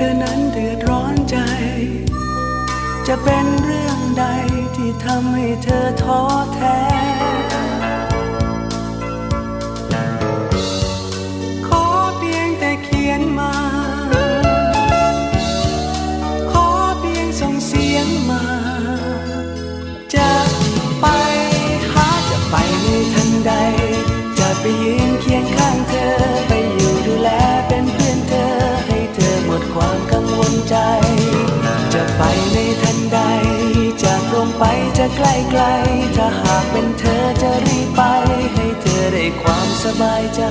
เธอนั้นเดือดร้อนใจ จะเป็นเรื่องใดที่ทำให้เธอท้อแท้ ขอเพียงแต่เขียนมา ขอเพียงส่งเสียงมา จะไปหาจะไปในทันใด จะไปยืนเคียงข้างเธอไป ใจ จะไปในทันใดจากลงไปจะใกล้ไกล ถ้าหากเป็นเธอจะรีบไป ให้เธอได้ความสบายใจ